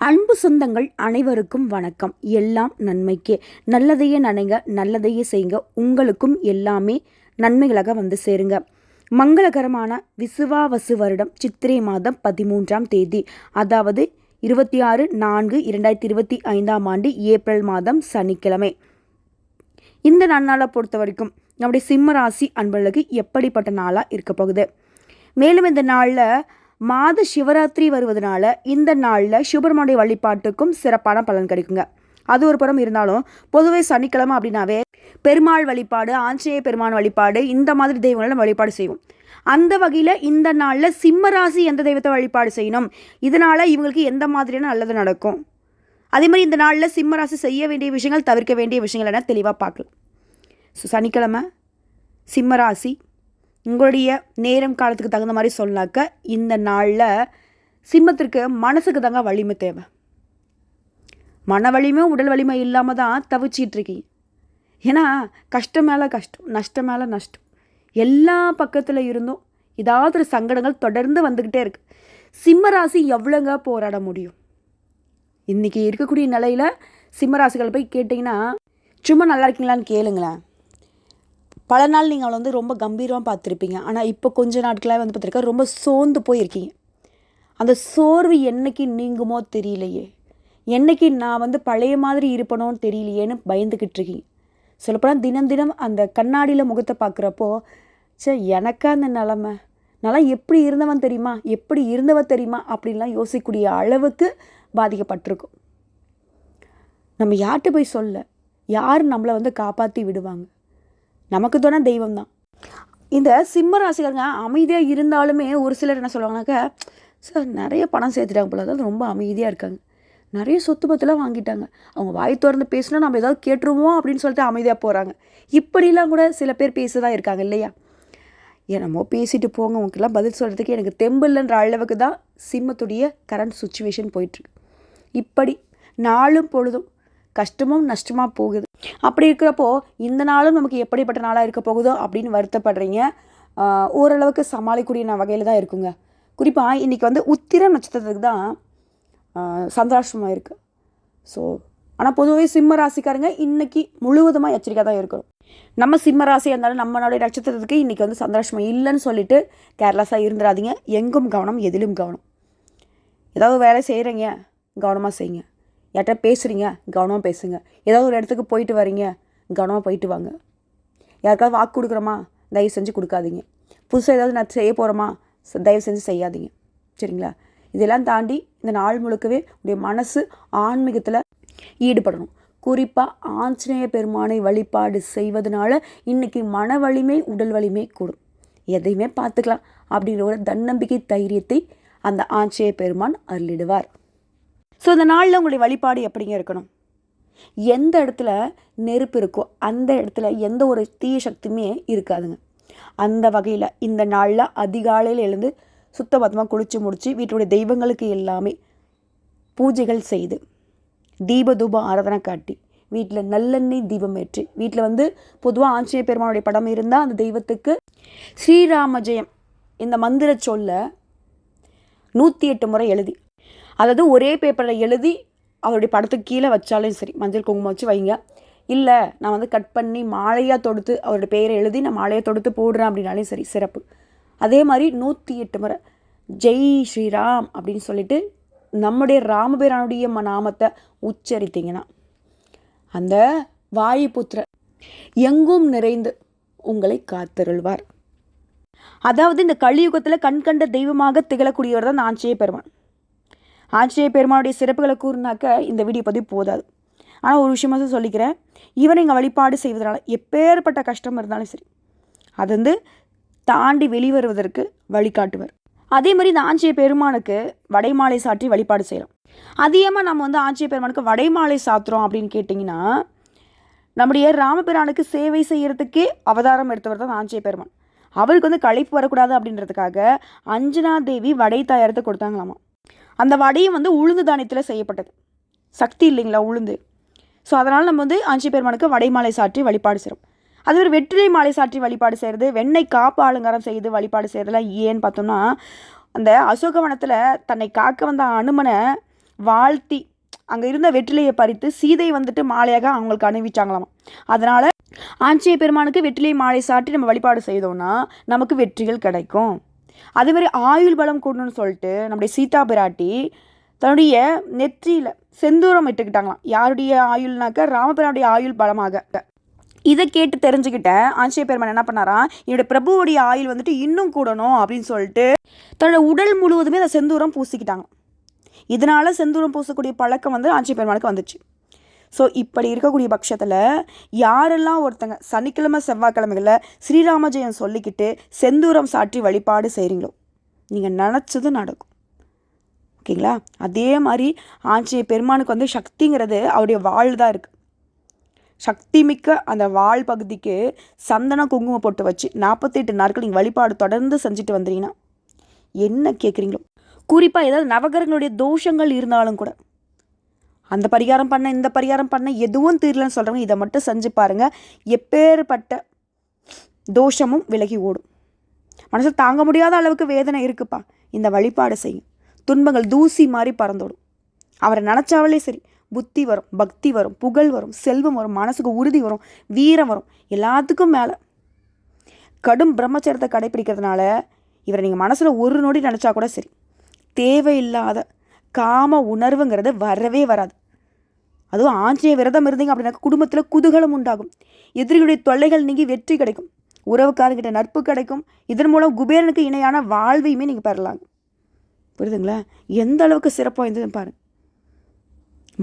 அன்பு சொந்தங்கள் அனைவருக்கும் வணக்கம். எல்லாம் நன்மைக்கே. நல்லதையே நினைங்க நல்லதையே செய்யுங்க. உங்களுக்கும் எல்லாமே நன்மைகளாக வந்து சேருங்க. மங்களகரமான விசுவாவசு வருடம் சித்திரை மாதம் பதிமூன்றாம் தேதி அதாவது இருபத்தி ஆறு நான்கு இரண்டாயிரத்தி இருபத்தி ஐந்தாம் ஆண்டு ஏப்ரல் மாதம் சனிக்கிழமை. இந்த நன்னாளை பொறுத்த வரைக்கும் நம்முடைய சிம்ம ராசி அன்பர்களுக்கு எப்படிப்பட்ட நாளாக இருக்க போகுது? மேலும் இந்த நாளில் மாத சிவராத்திரி வருவதனால இந்த நாளில் சுப்பிரமணிய வழிபாட்டுக்கும் சிறப்பான பலன் கிடைக்குங்க. அது ஒரு புறம் இருந்தாலும் பொதுவே சனிக்கிழமை அப்படின்னாவே பெருமாள் வழிபாடு ஆஞ்சநேய பெருமாள் வழிபாடு இந்த மாதிரி தெய்வங்களை நம்ம வழிபாடு செய்வோம். அந்த வகையில் இந்த நாளில் சிம்ம ராசி எந்த தெய்வத்தை வழிபாடு செய்யணும்? இதனால் இவங்களுக்கு எந்த மாதிரியான நல்லது நடக்கும்? அதே மாதிரி இந்த நாளில் சிம்ம ராசி செய்ய வேண்டிய விஷயங்கள் தவிர்க்க வேண்டிய விஷயங்கள் என தெளிவாக பார்க்கலாம். ஸோ சனிக்கிழமை சிம்ம ராசி உங்களுடைய நேரம் காலத்துக்கு தகுந்த மாதிரி சொன்னாக்க இந்த நாளில் சிம்மத்திற்கு மனசுக்கு தாங்க வலிமை தேவை. மன வலிமை உடல் வலிமை இல்லாமல் தான் தவிச்சிட்ருக்கீங்க ஏன்னா கஷ்டம் மேலே கஷ்டம் நஷ்டம் மேலே நஷ்டம். எல்லா பக்கத்தில் இருந்தும் ஏதாவது ஒரு சங்கடங்கள் தொடர்ந்து வந்துக்கிட்டே இருக்கு. சிம்ம ராசி எவ்வளோங்க போராட முடியும்? இன்றைக்கி இருக்கக்கூடிய நிலையில் சிம்மராசிகள் போய் கேட்டிங்கன்னா சும்மா நல்லா இருக்கீங்களான்னு கேளுங்களேன். பல நாள் நீங்கள் அவளை வந்து ரொம்ப கம்பீரமாக பார்த்துருப்பீங்க. ஆனால் இப்போ கொஞ்ச நாட்களாக வந்து பார்த்துருக்கா ரொம்ப சோர்ந்து போயிருக்கீங்க. அந்த சோர்வு என்னைக்கு நீங்குமோ தெரியலையே. என்னைக்கு நான் வந்து பழைய மாதிரி இருப்பனோன்னு தெரியலையேன்னு பயந்துக்கிட்டு இருக்கீங்க. சொல்லப்போனால் தினம் தினம் அந்த கண்ணாடியில் முகத்தை பார்க்குறப்போ சே எனக்கா அந்த நிலமை? நல்லா எப்படி இருந்தவன் தெரியுமா? எப்படி இருந்தவ தெரியுமா? அப்படின்லாம் யோசிக்கக்கூடிய அளவுக்கு பாதிக்கப்பட்டிருக்கும். நம்ம யார்கிட்ட போய் சொல்ல? யார் நம்மளை வந்து காப்பாற்றி விடுவாங்க? நமக்கு தானே தெய்வம் தான் இந்த சிம்ம ராசிக்காரங்க அமைதியாக இருந்தாலுமே ஒரு சிலர் என்ன சொல்லுவாங்கனாக்கா சார் நிறைய பணம் சேர்த்துட்டாங்க போல அதாவது ரொம்ப அமைதியாக இருக்காங்க. நிறைய சொத்து பத்தெல்லாம் வாங்கிட்டாங்க. அவங்க வாய் திறந்து பேசினா நம்ம ஏதாவது கேட்டுருவோம் அப்படின்னு சொல்லிட்டு அமைதியாக போகிறாங்க இப்படிலாம் கூட சில பேர் பேச தான் இருக்காங்க இல்லையா? என்னமோ பேசிட்டு போங்க உங்களுக்கெல்லாம் பதில் சொல்கிறதுக்கு எனக்கு தெம்பில்லைன்ற அளவுக்கு தான் சிம்மத்துடைய கரண்ட் சுச்சுவேஷன் போயிட்டுருக்கு. இப்படி நாளும் பொழுதும் கஷ்டமும் நஷ்டமாக போகுது. அப்படி இருக்கிறப்போ இந்த நாளும் நமக்கு எப்படிப்பட்ட நாளாக இருக்க போகுதோ அப்படின்னு வருத்தப்படுறீங்க. ஓரளவுக்கு சமாளிக்கக்கூடிய நான் வகையில் தான் இருக்குங்க. குறிப்பாக இன்றைக்கி வந்து உத்திர நட்சத்திரத்துக்கு தான் சந்திராஷ்டமம் இருக்குது ஸோ ஆனால் பொதுவாகவே சிம்ம ராசிக்காரங்க இன்றைக்கி முழுவதுமாக எச்சரிக்கை தான் இருக்கணும். நம்ம சிம்ம ராசியாக இருந்தாலும் நம்மளுடைய நட்சத்திரத்துக்கு இன்றைக்கி வந்து சந்தோஷமாக இல்லைன்னு சொல்லிட்டு கேர்லெஸ்ஸாக இருந்துடாதீங்க. எங்கும் கவனம் எதிலும் கவனம். ஏதாவது வேலை செய்கிறீங்க கவனமாக செய்யுங்க யார்கிட்ட பேசுகிறீங்க கவனமாக பேசுங்க. ஏதாவது ஒரு இடத்துக்கு போயிட்டு வரீங்க கவனமாக போயிட்டு வாங்க. யாருக்காவது வாக்கு கொடுக்குறோமா? தயவு செஞ்சு கொடுக்காதீங்க. புதுசாக ஏதாவது நான் செய்ய போகிறோமா தயவு செஞ்சு செய்யாதீங்க. சரிங்களா? இதெல்லாம் தாண்டி இந்த நாள் முழுக்கவே உடைய மனசு ஆன்மீகத்தில் ஈடுபடணும். குறிப்பாக ஆஞ்சநேய பெருமானை வழிபாடு செய்வதனால இன்றைக்கி மன வலிமை உடல் வலிமை கூடும். எதையுமே பார்த்துக்கலாம். அப்படிங்கிற ஒரு தன்னம்பிக்கை தைரியத்தை அந்த ஆஞ்சநேய பெருமான் அருளிடுவார். ஸோ இந்த நாளில் உங்களுடைய வழிபாடு எப்படிங்க இருக்கணும்? எந்த இடத்துல நெருப்பு இருக்கோ அந்த இடத்துல எந்த ஒரு தீய சக்தியுமே இருக்காதுங்க. அந்த வகையில் இந்த நாளில் அதிகாலையில் எழுந்து சுத்தபத்தமாக குளித்து முடித்து வீட்டுடைய தெய்வங்களுக்கு எல்லாமே பூஜைகள் செய்து தீப தூபம் ஆராதனை காட்டி வீட்டில் நல்லெண்ணெய் தீபம் ஏற்றி வீட்டில் வந்து பொதுவாக ஆஞ்சநேய பெருமானுடைய படம் இருந்தால் அந்த தெய்வத்துக்கு ஸ்ரீராம ஜெயம் இந்த மந்திர சொல்ல நூற்றி எட்டு முறை எழுதி அதாவது ஒரே பேப்பரில் எழுதி அவருடைய படத்துக்கு கீழே வச்சாலும் சரி மஞ்சள் குங்குமம் வச்சு வைங்க. இல்லை நான் வந்து கட் பண்ணி மாலையாக தொடுத்து அவருடைய பெயரை எழுதி நான் மாலையாக தொடுத்து போடுறேன் அப்படின்னாலும் சரி சிறப்பு. அதே மாதிரி நூற்றி எட்டு முறை ஜெய் ஸ்ரீராம் அப்படின்னு சொல்லிட்டு நம்முடைய ராமபிரானுடைய ம- நாமத்தை உச்சரித்தீங்கன்னா அந்த வாயுபுத்திர எங்கும் நிறைந்து உங்களை காத்தருள்வார். அதாவது இந்த கலியுகத்தில் கண்கண்ட தெய்வமாக திகழக்கூடியவர் தான் நான் ஆஞ்சநேய பெருமான் ஆச்சரிய பெருமானுடைய சிறப்புகளை கூறினாக்க இந்த வீடியோ பதிவு போதாது. ஆனால் ஒரு விஷயமா தான் சொல்லிக்கிறேன். இவரை இங்கே வழிபாடு செய்வதனால எப்பேற்பட்ட கஷ்டம் இருந்தாலும் சரி அது வந்து தாண்டி வெளிவருவதற்கு வழிகாட்டுவர் அதே மாதிரி இந்த ஆஞ்சிய பெருமானுக்கு வடைமாலை சாற்றி வழிபாடு செய்கிறோம் அதிகமாக நம்ம வந்து ஆஞ்சிய பெருமானுக்கு வடைமாலை சாத்துறோம் அப்படின்னு கேட்டிங்கன்னா நம்முடைய ராமபிரானுக்கு சேவை செய்கிறதுக்கே அவதாரம் எடுத்தவர் தான் ஆஞ்சிய பெருமான். அவருக்கு வந்து களைப்பு வரக்கூடாது அப்படின்றதுக்காக அஞ்சனா தேவி வடை தயாரித்து கொடுத்தாங்களாமா அந்த வடையும் வந்து உளுந்து தானியத்தில் செய்யப்பட்டது. சக்தி இல்லைங்களா உளுந்து? ஸோ அதனால் நம்ம வந்து ஆஞ்சி பெருமானுக்கு வடை மாலை சாற்றி வழிபாடு செய்கிறோம் அது ஒரு வெற்றிலை மாலை சாற்றி வழிபாடு செய்கிறது வெண்ணெய் காப்பு அலங்காரம் செய்து வழிபாடு செய்கிறதுலாம் ஏன்னு பார்த்தோம்னா அந்த அசோகவனத்தில் தன்னை காக்க வந்த அனுமனை வாழ்த்தி அங்கே இருந்த வெற்றிலையை பறித்து சீதை வந்துட்டு மாலையாக அவங்களுக்கு அணிவிச்சாங்களாம். அதனால் ஆஞ்சநேய பெருமானுக்கு வெற்றிலை மாலை சாட்டி நம்ம வழிபாடு செய்தோம்னா நமக்கு வெற்றிகள் கிடைக்கும். அதே மாதிரி ஆயுள் பலம் கூடணும்னு சொல்லிட்டு நம்முடைய சீதா பிராட்டி தன்னுடைய நெற்றியில் செந்தூரம் இட்டுக்கிட்டாங்களாம். யாருடைய ஆயுள்னாக்க ராமபிரானுடைய ஆயுள் பலமாக. இதை கேட்டு தெரிஞ்சுக்கிட்ட ஆஞ்சநேய பெருமான் என்ன பண்ணாராம்? என்னுடைய பிரபுவுடைய ஆயுள் வந்துட்டு இன்னும் கூடணும் அப்படின்னு சொல்லிட்டு தன்னோட உடல் முழுவதுமே அந்த செந்தூரம் பூசிக்கிட்டாங்க இதனால செந்தூரம் பூசக்கூடிய பழக்கம் வந்து ஆஞ்சநேய பெருமானுக்கு வந்துச்சு. ஸோ இப்படி இருக்கக்கூடிய பட்சத்தில் யாரெல்லாம் ஒருத்தங்க சனிக்கிழமை செவ்வாய்க்கிழமைகளில் ஸ்ரீராம ஜெயம் சொல்லிக்கிட்டு செந்தூரம் சாற்றி வழிபாடு செய்கிறீங்களோ நீங்கள் நினச்சது நடக்கும். ஓகேங்களா? அதே மாதிரி ஆஞ்சநேய பெருமானுக்கு வந்து சக்திங்கிறது அவருடைய வாழ் தான் இருக்குது சக்தி மிக்க அந்த வாழ் பகுதிக்கு சந்தன குங்குமம் போட்டு வச்சு நாற்பத்தெட்டு நாட்கள் நீங்கள் வழிபாடு தொடர்ந்து செஞ்சுட்டு வந்தீங்கன்னா என்ன கேட்குறீங்களோ குறிப்பாக ஏதாவது நவகரங்களுடைய தோஷங்கள் இருந்தாலும் கூட அந்த பரிகாரம் பண்ண இந்த பரிகாரம் பண்ண எதுவும் தீரலன்னு சொல்கிறவங்க இதை மட்டும் செஞ்சு பாருங்கள் எப்பேற்பட்ட தோஷமும் விலகி ஓடும். மனசில் தாங்க முடியாத அளவுக்கு வேதனை இருக்குப்பா. இந்த வழிபாடு செய்யும். துன்பங்கள் தூசி மாதிரி பறந்தோடும் அவரை நினச்சாவளே சரி புத்தி வரும் பக்தி வரும் புகழ் வரும் செல்வம் வரும் மனசுக்கு உறுதி வரும் வீரம் வரும். எல்லாத்துக்கும் மேலே கடும் பிரம்மச்சரத்தை கடைப்பிடிக்கிறதுனால இவரை நீங்கள் மனசில் ஒரு நொடி நினச்சா கூட சரி. தேவையில்லாத காம உணர்வுங்கிறது வரவே வராது. அதுவும் ஆஞ்சநேய விரதம் இருந்தீங்க அப்படின்னா குடும்பத்தில் குதூகலம் உண்டாகும். எதிரிகளுடைய தொல்லைகள் நீங்கி வெற்றி கிடைக்கும். உறவுக்காரங்கிட்ட நட்பு கிடைக்கும். இதன் மூலம் குபேரனுக்கு இணையான வாழ்வையுமே நீங்கள் பெறலாங்க புரியுதுங்களா? எந்த அளவுக்கு சிறப்பாக இருந்ததுன்னு பாருங்கள்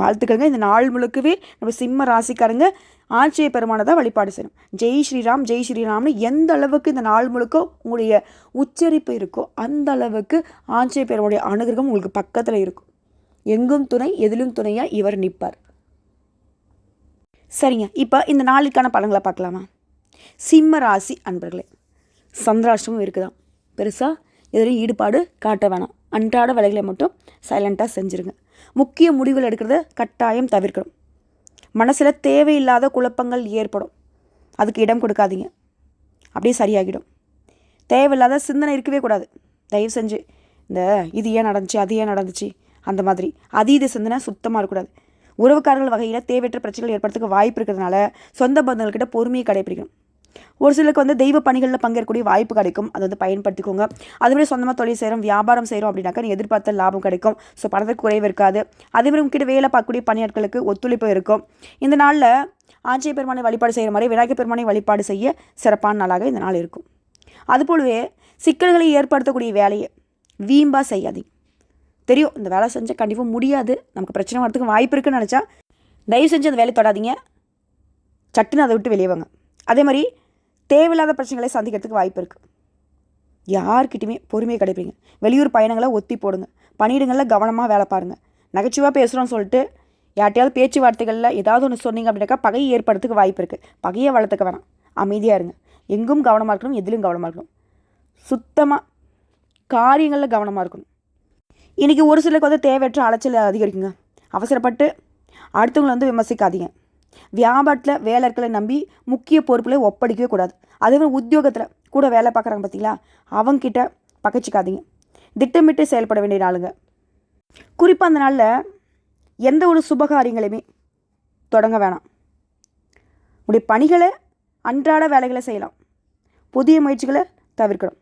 வாழ்த்துக்கள்ங்க. இந்த நாள் முழுக்கவே நம்ம சிம்ம ராசிக்காரங்க ஆஞ்சநேய பெருமானை தான் வழிபாடு செய்யணும். ஜெய் ஸ்ரீராம் ஜெய் ஸ்ரீராம்னு எந்த அளவுக்கு இந்த நாள் முழுக்க உங்களுடைய உச்சரிப்பு இருக்கோ அந்த அளவுக்கு ஆஞ்சநேய பெருமானுடைய அனுகிரகம் உங்களுக்கு பக்கத்தில் இருக்கும். எங்கும் துணை எதிலும் துணையாக இவர் நிற்பார் சரிங்க. இப்போ இந்த நாளுக்கான பலன்களை பார்க்கலாமா? சிம்ம ராசி அன்பர்களே சந்திராஷ்டமும் இருக்குதான். பெருசாக எதுலையும் ஈடுபாடு காட்ட வேணாம். அன்றாட வேலைகளை மட்டும் சைலண்ட்டாக செஞ்சுருங்க. முக்கிய முடிவுகள் எடுக்கிறத கட்டாயம் தவிர்க்கணும். மனசில் தேவையில்லாத குழப்பங்கள் ஏற்படும். அதுக்கு இடம் கொடுக்காதீங்க. அப்படியே சரியாகிடும். தேவையில்லாத சிந்தனை இருக்கவே கூடாது. தயவு செஞ்சு இந்த இது ஏன் நடந்துச்சு? அது ஏன் நடந்துச்சு? அந்த மாதிரி. அதீத சிந்தனை சுத்தமாக இருக்கக்கூடாது. உறவுக்காரர்கள் வகையில் தேவையற்ற பிரச்சனைகள் ஏற்படுறதுக்கு வாய்ப்பு இருக்கிறதுனால சொந்த பந்தங்கள்கிட்ட பொறுமையை கடைபிடிக்கணும் ஒரு சிலருக்கு வந்து தெய்வ பணிகளில் பங்கேற்கக்கூடிய வாய்ப்பு கிடைக்கும். அதை வந்து பயன்படுத்திக்கோங்க. அதுமாதிரி சொந்தமாக தொழில் செய்கிறோம் வியாபாரம் செய்கிறோம் அப்படின்னாக்கா நீ எதிர்பார்த்த லாபம் கிடைக்கும். ஸோ பணத்துக்கு குறைவு இருக்காது. அதேமாதிரி உங்ககிட்ட வேலை பார்க்கக்கூடிய பணியாட்களுக்கு ஒத்துழைப்பு இருக்கும். இந்த நாளில் ஆஞ்சய பெருமானை வழிபாடு செய்கிற மாதிரி விநாயகர் பெருமானை வழிபாடு செய்ய சிறப்பான நாளாக இந்த நாள் இருக்கும். அதுபோலவே சிக்கல்களை ஏற்படுத்தக்கூடிய வேலையை வீம்பாக செய்யாதீங்க. தெரியும். இந்த வேலை செஞ்சால் கண்டிப்பாக முடியாது. நமக்கு பிரச்சனை வரதுக்கு வாய்ப்பு இருக்குன்னு நினச்சா தயவு செஞ்சு அந்த வேலையை தொடாதீங்க. சட்டுன்னு அதை விட்டு வெளியே வாங்க. அதே மாதிரி தேவையில்லாத பிரச்சனைகளை சந்திக்கிறதுக்கு வாய்ப்பு இருக்குது யார்கிட்டையுமே பொறுமையை கிடைப்பீங்க வெளியூர் பயணங்களை ஒத்தி போடுங்க. பணியிடங்களில் கவனமாக வேலை பாருங்கள் நகைச்சுவாக பேசுகிறோன்னு சொல்லிட்டு யார்ட்டையாவது பேச்சுவார்த்தைகளில் ஏதாவது ஒன்று சொன்னீங்க அப்படின்னாக்கா பகையை ஏற்படுறதுக்கு வாய்ப்பு இருக்குது பகையை வளர்த்துக்க வேணாம். அமைதியாக இருங்க. எங்கும் கவனமாக இருக்கணும் எதிலும் கவனமாக இருக்கணும். சுத்தமாக காரியங்களில் கவனமாக இருக்கணும். இன்றைக்கி ஒரு சிலருக்கு வந்து தேவையற்ற அலைச்சல் அதிகரிக்குங்க. அவசரப்பட்டு அடுத்தவங்களை வந்து விமர்சிக்காதீங்க. வியாபாரத்தில் வேலைகளை நம்பி முக்கிய பொறுப்புகளை ஒப்படைக்கவே கூடாது. அதே மாதிரி உத்தியோகத்தில் கூட வேலை பார்க்குறாங்க பார்த்தீங்களா அவங்கக்கிட்ட பகைச்சிக்காதீங்க. திட்டமிட்டு செயல்பட வேண்டிய நாளுங்க குறிப்பாக அந்த நாளில் எந்த ஒரு சுபகாரியங்களையுமே தொடங்க வேணாம். உடைய பணிகளை அன்றாட வேலைகளை செய்யலாம். புதிய முயற்சிகளை தவிர்க்கணும்.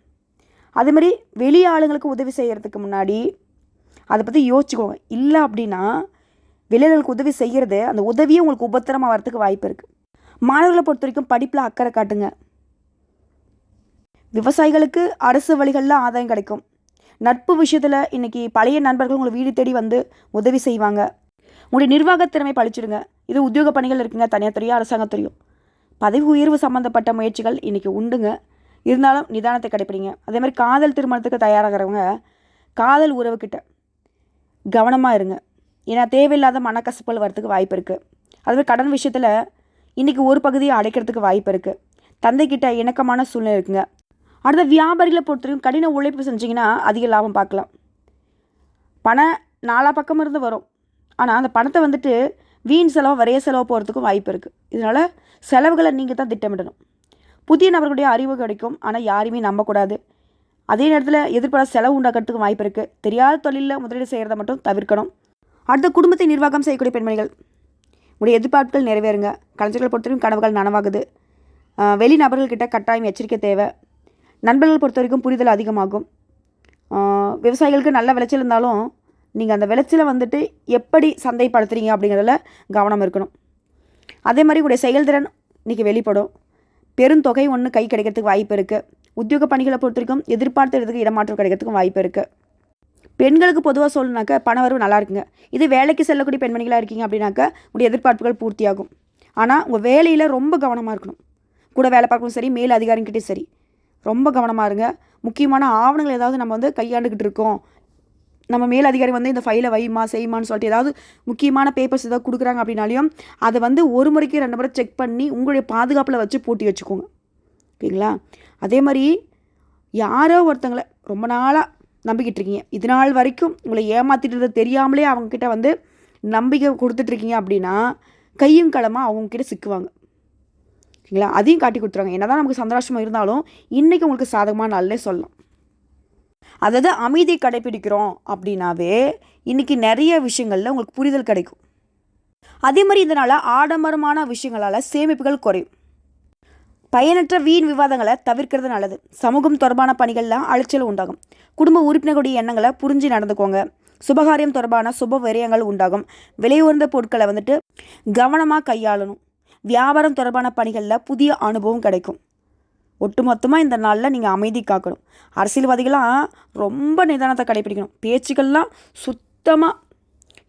அதேமாதிரி வெளி ஆளுங்களுக்கு உதவி செய்கிறதுக்கு முன்னாடி அதை பற்றி யோசிச்சுக்கோங்க. இல்லை அப்படின்னா வெளியாளர்களுக்கு உதவி செய்கிறது அந்த உதவியே உங்களுக்கு உபத்திரமாக வரத்துக்கு வாய்ப்பு இருக்குது மாணவர்களை பொறுத்த வரைக்கும் படிப்பில் அக்கறை காட்டுங்க. விவசாயிகளுக்கு அரசு வழிகளில் ஆதாயம் கிடைக்கும். நட்பு விஷயத்தில் இன்றைக்கி பழைய நண்பர்கள் உங்களை வீடு தேடி வந்து உதவி செய்வாங்க. உங்களுடைய நிர்வாக திறமை பழிச்சிடுங்க. இது உத்தியோக பணிகள் இருக்குங்க தனியார் துறையோ அரசாங்கத்துறையோ பதவி உயர்வு சம்மந்தப்பட்ட முயற்சிகள் இன்றைக்கி உண்டுங்க. இருந்தாலும் நிதானத்தை கடைப்பிடிங்க. அதே மாதிரி காதல் திருமணத்துக்கு தயாராகிறவங்க காதல் உறவுக்கிட்ட கவனமாக இருங்க. ஏன்னா தேவையில்லாத மனக்கசப்புகள் வரத்துக்கு வாய்ப்பு இருக்குது அதுவே கடன் விஷயத்தில் இன்றைக்கி ஒரு பகுதியை அடைக்கிறதுக்கு வாய்ப்பு இருக்குது தந்தைக்கிட்ட இணக்கமான சூழ்நிலை இருக்குங்க. அடுத்த வியாபாரிகளை பொறுத்தவரைக்கும் கடின உழைப்பு செஞ்சிங்கன்னா அதிக லாபம் பார்க்கலாம். பணம் நாலா பக்கம் இருந்து வரும். ஆனால் அந்த பணத்தை வந்துட்டு வீண் செலவு வரைய செலவு போகிறதுக்கும் வாய்ப்பு இருக்குது இதனால் செலவுகளை நீங்கள் தான் திட்டமிடணும். புதிய நபர்களுடைய அறிவு கிடைக்கும். ஆனால் யாரையுமே நம்பக்கூடாது. அதே நேரத்தில் எதிர்பாராத செலவு உண்டாக்கிறதுக்கு வாய்ப்பு இருக்குது தெரியாத தொழிலில் முதலீடு செய்கிறத மட்டும் தவிர்க்கணும். அடுத்த குடும்பத்தை நிர்வாகம் செய்யக்கூடிய பெண்மணிகள். உங்களுடைய எதிர்பார்ப்புகள் நிறைவேறுங்க. கலைஞர்கள் பொறுத்தவரைக்கும் கனவுகள் நனவாகுது. வெளி நபர்கள்கிட்ட கட்டாயம் எச்சரிக்கை தேவை. நண்பர்கள் பொறுத்த வரைக்கும் புரிதல் அதிகமாகும். விவசாயிகளுக்கு நல்ல விளைச்சல் இருந்தாலும் நீங்கள் அந்த விளைச்சலை வந்துட்டு எப்படி சந்தைப்படுத்துறீங்க அப்படிங்கிறதுல கவனம் இருக்கணும். அதே மாதிரி உங்களுடைய செயல்திறன் இன்றைக்கி வெளிப்படும். பெருந்தொகை ஒன்று கை கிடைக்கிறதுக்கு வாய்ப்பு இருக்குது உத்தியோக பணிகளை பொறுத்த வரைக்கும் எதிர்பார்த்த இடத்துக்கு இடமாற்றம் கிடைக்கிறதுக்கும் வாய்ப்பு இருக்குது பெண்களுக்கு பொதுவாக சொல்லணுனாக்க பணவரவு நல்லா இருக்குங்க. இது வேலைக்கு செல்லக்கூடிய பெண்மணிகளாக இருக்கீங்க அப்படின்னாக்க உங்களுடைய எதிர்பார்ப்புகள் பூர்த்தியாகும். ஆனால் உங்கள் வேலையில் ரொம்ப கவனமாக இருக்கணும். கூட வேலை பார்க்கணும் சரி மேல் அதிகாரிகிட்டையும் சரி. ரொம்ப கவனமாக இருங்க. முக்கியமான ஆவணங்கள் ஏதாவது நம்ம வந்து கையாண்டுக்கிட்டு இருக்கோம். நம்ம மேல் அதிகாரி வந்து இந்த ஃபைலை வைமா செய்யுமான்னு சொல்லிட்டு ஏதாவது முக்கியமான பேப்பர்ஸ் ஏதாவது கொடுக்குறாங்க அப்படின்னாலையும் அதை வந்து ஒரு முறைக்கு ரெண்டு முறை செக் பண்ணி உங்களுடைய பாதுகாப்பில் வச்சு பூட்டி வச்சுக்கோங்க. ஓகேங்களா? அதே மாதிரி யாரோ ஒருத்தங்களை ரொம்ப நாளாக நம்பிக்கிட்டு இருக்கீங்க. இது நாள் வரைக்கும் உங்களை ஏமாத்திட்டு தெரியாமலே அவங்கக்கிட்ட வந்து நம்பிக்கை கொடுத்துட்ருக்கீங்க அப்படின்னா கையும் களமாக அவங்கக்கிட்ட சிக்குவாங்க. ஓகேங்களா? அதையும் காட்டி கொடுத்துருவாங்க. என்னதான் நமக்கு சந்தோஷமாக இருந்தாலும் இன்றைக்கி உங்களுக்கு சாதகமான நாள்லே சொல்லலாம். அதாவது அமைதி கடைப்பிடிக்கிறோம் அப்படின்னாவே இன்றைக்கி நிறைய விஷயங்களில் உங்களுக்கு புரிதல் கிடைக்கும். அதே மாதிரி இதனால் ஆடம்பரமான விஷயங்களால் சேமிப்புகள் குறையும். பயனற்ற வீண் விவாதங்களை தவிர்க்கிறது நல்லது. சமூகம் தொடர்பான பணிகள்லாம் அலைச்சல் உண்டாகும். குடும்ப உறுப்பினர்களுடைய எண்ணங்களை புரிஞ்சு நடந்துக்கோங்க. சுபகாரியம் தொடர்பான சுப விரயங்கள் உண்டாகும். விலை உயர்ந்த பொருட்களை வந்துட்டு கவனமாக கையாளணும். வியாபாரம் தொடர்பான பணிகளில் புதிய அனுபவம் கிடைக்கும். ஒட்டுமொத்தமாக இந்த நாளில் நீங்கள் அமைதி காக்கணும். அரசியல்வாதிகளாம் ரொம்ப நிதானத்தை கடைப்பிடிக்கணும் பேச்சுக்கள்லாம் சுத்தமாக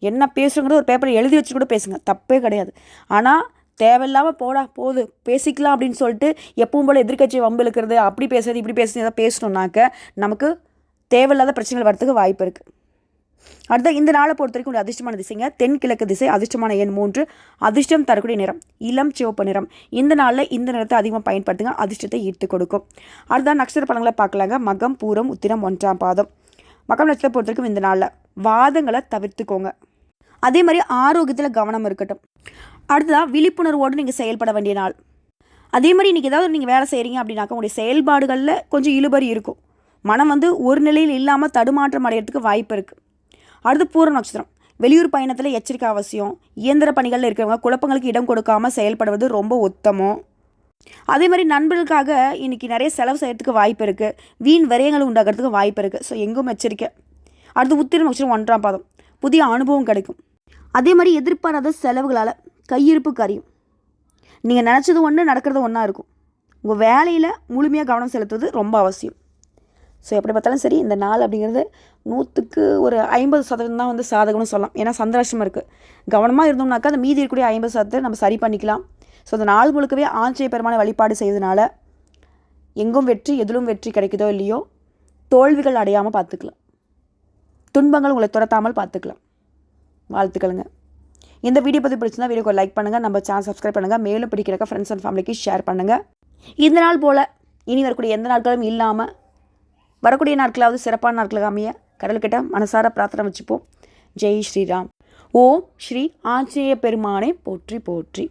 என்ன பேசுங்கிறது ஒரு பேப்பரை எழுதி வச்சு கூட பேசுங்க. தப்பே கிடையாது. ஆனால் தேவையில்லாமல் போடா போது. பேசிக்கலாம் அப்படின்னு சொல்லிட்டு எப்பவும் போல் எதிர்க்கட்சி வம்பு இழுக்கிறது அப்படி பேசுறது இப்படி பேசுறது ஏதாவது பேசணுன்னாக்க நமக்கு தேவையில்லாத பிரச்சனைகள் வரத்துக்கு வாய்ப்பு இருக்குது அடுத்த இந்த நாளை பொறுத்த வரைக்கும் ஒரு அதிர்ஷ்டமான திசைங்க தென்கிழக்கு திசை அதிர்ஷ்டமான எண் மூன்று அதிர்ஷ்டம் தரக்கூடிய நிறம் இளம் சிவப்பு நிறம். இந்த நாளில் இந்த நிறத்தை அதிகமாக பயன்படுத்துங்க அதிர்ஷ்டத்தை ஈர்த்து கொடுக்கும். அடுத்த நட்சத்திர பழங்களை பார்க்கலாங்க. மகம் பூரம் உத்திரம் ஒன்றாம் பாதம். மகம் நட்சத்திரம் பொறுத்த வரைக்கும் இந்த நாளில் வாதங்களை தவிர்த்துக்கோங்க. அதே மாதிரி ஆரோக்கியத்தில் கவனம் இருக்கட்டும். அடுத்ததாக விழிப்புணர்வோடு நீங்கள் செயல்பட வேண்டிய நாள். அதே மாதிரி இன்றைக்கி ஏதாவது நீங்கள் வேலை செய்கிறீங்க அப்படின்னாக்கா உங்களுடைய செயல்பாடுகளில் கொஞ்சம் இழுபறி இருக்கும். மனம் வந்து ஒரு நிலையில் இல்லாமல் தடுமாற்றம் அடையிறதுக்கு வாய்ப்பு இருக்குது அடுத்து பூர நட்சத்திரம். வெளியூர் பயணத்தில் எச்சரிக்கை அவசியம். இயந்திர பணிகளில் இருக்கிறவங்க குழப்பங்களுக்கு இடம் கொடுக்காம செயல்படுவது ரொம்ப உத்தமம். அதே மாதிரி நண்பர்களுக்காக இன்றைக்கி நிறைய செலவு செய்கிறதுக்கு வாய்ப்பு இருக்குது வீண் விரயங்கள் உண்டாகிறதுக்கு வாய்ப்பு இருக்குது ஸோ எங்கும் எச்சரிக்கை. அடுத்து உத்திர நட்சத்திரம் ஒன்றாம் பாதம். புதிய அனுபவம் கிடைக்கும். அதே மாதிரி எதிர்பாராத செலவுகளால் கையிருப்பு கரையும். நீங்கள் நினச்சது ஒன்று நடக்கிறது ஒன்றா இருக்கும். உங்கள் வேலையில் முழுமையாக கவனம் செலுத்துவது ரொம்ப அவசியம். ஸோ எப்படி பார்த்தாலும் சரி இந்த நாள் அப்படிங்கிறது நூற்றுக்கு ஒரு ஐம்பது சதவீதம் தான் வந்து சாதகம்னு சொல்லலாம். ஏன்னா சந்திராஷ்டமம் இருக்குது கவனமாக இருந்தோம்னாக்கா அந்த மீதி இருக்கக்கூடிய ஐம்பது சதவீதத்தை நம்ம சரி பண்ணிக்கலாம். ஸோ அந்த நாள் முழுக்கவே ஆஞ்சநேய பெருமான வழிபாடு செய்வதனால எங்கும் வெற்றி எதிலும் வெற்றி கிடைக்குதோ இல்லையோ தோல்விகள் அடையாமல் பார்த்துக்கலாம். துன்பங்கள் உங்களை துரத்தாமல் பார்த்துக்கலாம். வாழ்த்துக்களுங்க. இந்த வீடியோ பற்றி பிடிச்சிருந்தா வீடியோக்கு லைக் பண்ணுங்கள் நம்ம சேனல் சப்ஸ்கிரைப் பண்ணுங்கள் மேலும் பிடிக்கிறக்க ஃப்ரெண்ட்ஸ் அண்ட் ஃபேமிலிக்கு ஷேர் பண்ணுங்கள் இந்த நாள் போல் இனி வரக்கூடிய எந்த நாட்களும் இல்லாமல் வரக்கூடிய நாட்களாவது சிறப்பான நாட்களாக அமைய கடல்கிட்ட மனசார பிரார்த்தனை வச்சுப்போம். ஜெய் ஸ்ரீராம். ஓம் ஸ்ரீ ஆஞ்சநேய பெருமானை போற்றி போற்றி.